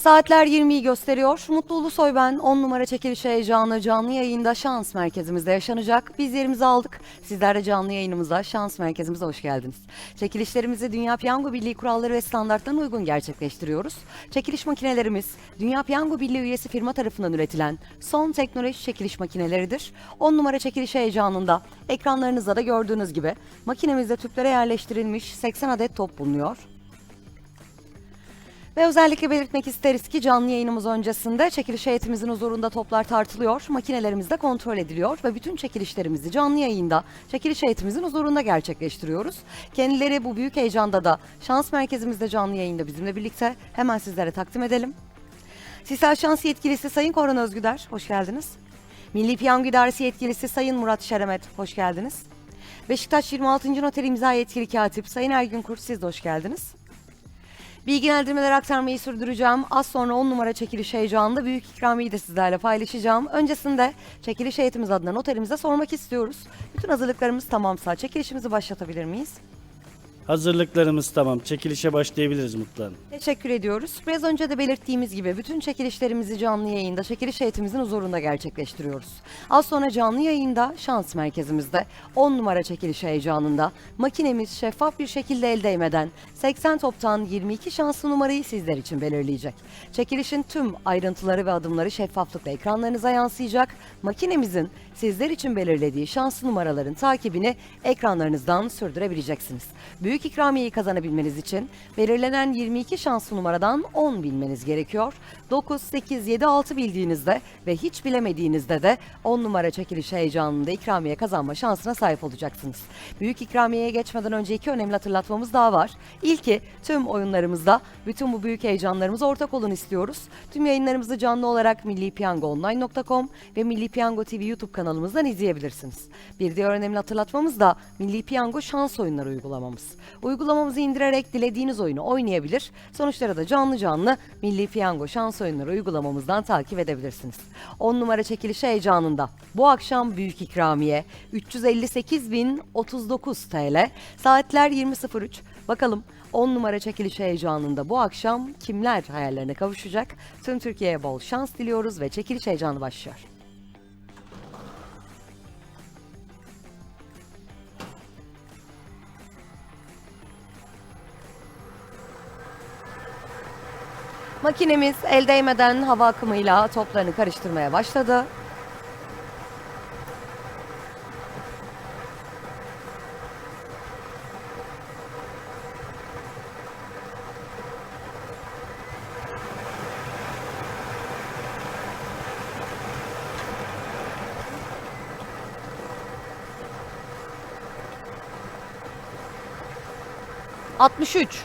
Saatler 20'yi gösteriyor. Mutlu Ulusoy ben 10 numara çekiliş heyecanı canlı yayında şans merkezimizde yaşanacak. Biz yerimizi aldık. Sizler de canlı yayınımıza şans merkezimize hoş geldiniz. Çekilişlerimizi Dünya Piyango Birliği kuralları ve standartlarına uygun gerçekleştiriyoruz. Çekiliş makinelerimiz Dünya Piyango Birliği üyesi firma tarafından üretilen son teknoloji çekiliş makineleridir. 10 numara çekiliş heyecanında ekranlarınızda da gördüğünüz gibi makinemizde tüplere yerleştirilmiş 80 adet top bulunuyor. Ve özellikle belirtmek isteriz ki canlı yayınımız öncesinde çekiliş heyetimizin huzurunda toplar tartılıyor, makinelerimiz de kontrol ediliyor ve bütün çekilişlerimizi canlı yayında çekiliş heyetimizin huzurunda gerçekleştiriyoruz. Kendileri bu büyük heyecanda da şans merkezimizde canlı yayında bizimle birlikte hemen sizlere takdim edelim. Sisal Şans Yetkilisi Sayın Koran Özgüder, hoş geldiniz. Milli Piyango İdaresi Yetkilisi Sayın Murat Şeremet, hoş geldiniz. Beşiktaş 26. Noter İmza Yetkili Katip Sayın Ergün Kurt, siz de hoş geldiniz. Bilgilendirmeler aktarmayı sürdüreceğim. Az sonra 10 numara çekiliş heyecanında büyük ikramiyi de sizlerle paylaşacağım. Öncesinde çekiliş heyetimiz adına noterimize sormak istiyoruz. Bütün hazırlıklarımız tamamsa çekilişimizi başlatabilir miyiz? Hazırlıklarımız tamam. Çekilişe başlayabiliriz Mutlu Hanım. Teşekkür ediyoruz. Biraz önce de belirttiğimiz gibi bütün çekilişlerimizi canlı yayında çekiliş heyetimizin huzurunda gerçekleştiriyoruz. Az sonra canlı yayında şans merkezimizde 10 numara çekiliş heyecanında makinemiz şeffaf bir şekilde el değmeden 80 toptan 22 şanslı numarayı sizler için belirleyecek. Çekilişin tüm ayrıntıları ve adımları şeffaflıkla ekranlarınıza yansıyacak. Makinemizin sizler için belirlediği şanslı numaraların takibini ekranlarınızdan sürdürebileceksiniz. Büyük ikramiyeyi kazanabilmeniz için belirlenen 22 şanslı numaradan 10 bilmeniz gerekiyor. 9, 8, 7, 6 bildiğinizde ve hiç bilemediğinizde de 10 numara çekiliş heyecanında ikramiye kazanma şansına sahip olacaksınız. Büyük ikramiyeye geçmeden önce iki önemli hatırlatmamız daha var. İlki tüm oyunlarımızda bütün bu büyük heyecanlarımıza ortak olun istiyoruz. Tüm yayınlarımızı canlı olarak millipiyangoonline.com ve Milli Piyango TV YouTube kanalımızdan izleyebilirsiniz. Bir diğer önemli hatırlatmamız da Milli Piyango şans oyunları uygulamamız. Uygulamamızı indirerek dilediğiniz oyunu oynayabilir. Sonuçları da canlı canlı Milli Piyango şans oyunları uygulamamızdan takip edebilirsiniz. 10 numara çekiliş heyecanında bu akşam büyük ikramiye 358.039 TL. Saatler 20.03. Bakalım 10 numara çekiliş heyecanında bu akşam kimler hayallerine kavuşacak? Tüm Türkiye'ye bol şans diliyoruz ve çekiliş heyecanı başlıyor. Makinemiz el değmeden hava akımıyla toplarını karıştırmaya başladı. Altmış üç.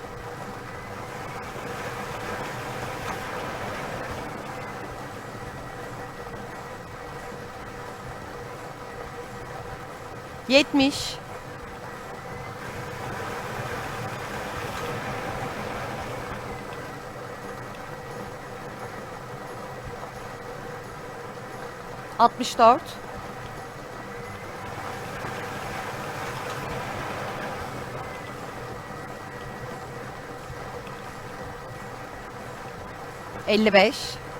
dokuz. Elli sekiz.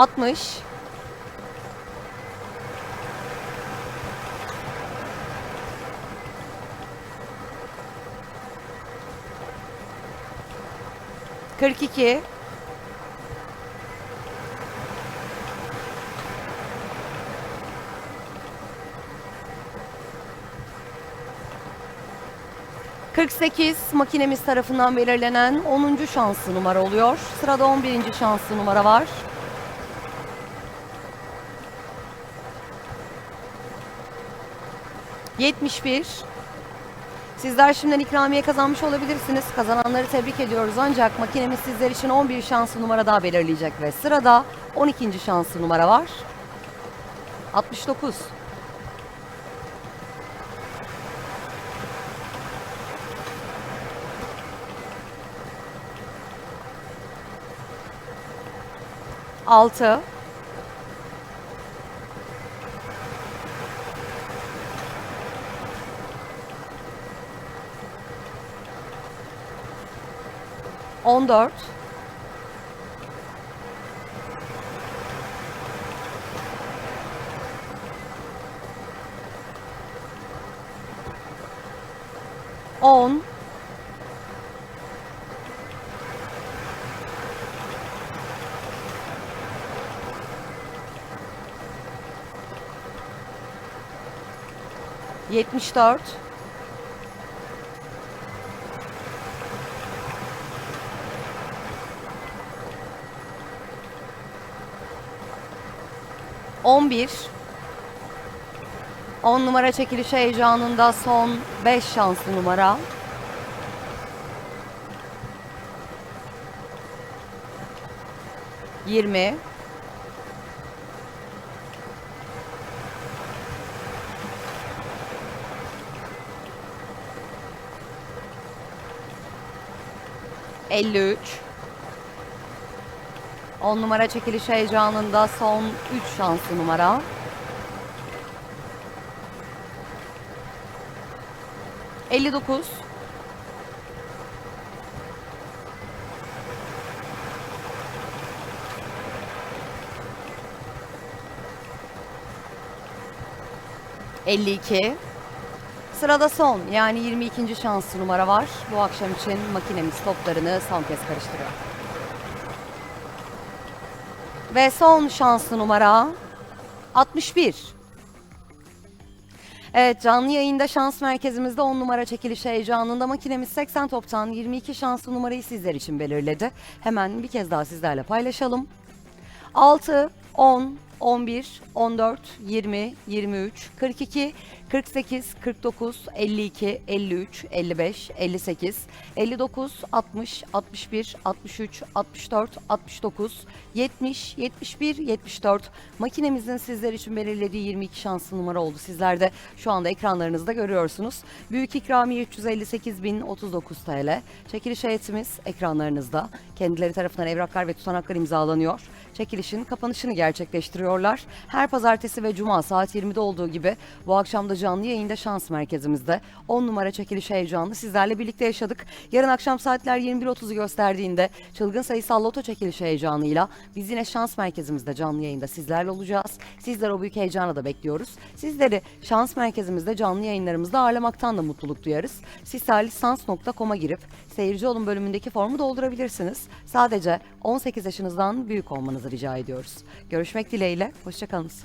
Yetmiş. Altmış dört. Elli beş. Altmış. Kırk iki. 48 makinemiz tarafından belirlenen 10. şanslı numara oluyor. Sırada 11. şanslı numara var. Yetmiş bir. Sizler şimdiden ikramiye kazanmış olabilirsiniz. Kazananları tebrik ediyoruz ancak makinemiz sizler için 11 şanslı numara daha belirleyecek ve sırada 12. şanslı numara var. 69. Altı. On dört. On. Yetmiş dört. On bir. On numara çekiliş heyecanında son beş şanslı numara. Yirmi. Elli üç. 10 numara çekiliş heyecanında son 3 şanslı numara. Elli dokuz. Elli iki. Sırada son yani 22. şanslı numara var. Bu akşam için makinemiz toplarını son kez karıştırıyor. Ve son şanslı numara 61. Evet canlı yayında şans merkezimizde 10 numara çekiliş heyecanında makinemiz 80 toptan 22 şanslı numarayı sizler için belirledi. Hemen bir kez daha sizlerle paylaşalım. 6, 10, 11, 14, 20, 23, 42, 48, 49, 52, 53, 55, 58, 59, 60, 61, 63, 64, 69, 70, 71, 74 makinemizin sizler için belirlediği 22 şanslı numara oldu. Sizler de şu anda ekranlarınızda görüyorsunuz. Büyük ikramiye 358.039 TL. Çekiliş heyetimiz ekranlarınızda. Kendileri tarafından evraklar ve tutanaklar imzalanıyor. Çekilişin kapanışını gerçekleştiriyorlar. Her pazartesi ve cuma saat 20'de olduğu gibi bu akşam da canlı yayında şans merkezimizde 10 numara çekiliş heyecanını sizlerle birlikte yaşadık. Yarın akşam saatler 21.30'u gösterdiğinde çılgın sayısal loto çekiliş heyecanıyla biz yine şans merkezimizde canlı yayında sizlerle olacağız. Sizler o büyük heyecana da bekliyoruz. Sizleri şans merkezimizde canlı yayınlarımızda ağırlamaktan da mutluluk duyarız. Sizlerlisans.com'a girip seyirci olun bölümündeki formu doldurabilirsiniz. Sadece 18 yaşınızdan büyük olmanızı rica ediyoruz. Görüşmek dileğiyle, hoşçakalınız.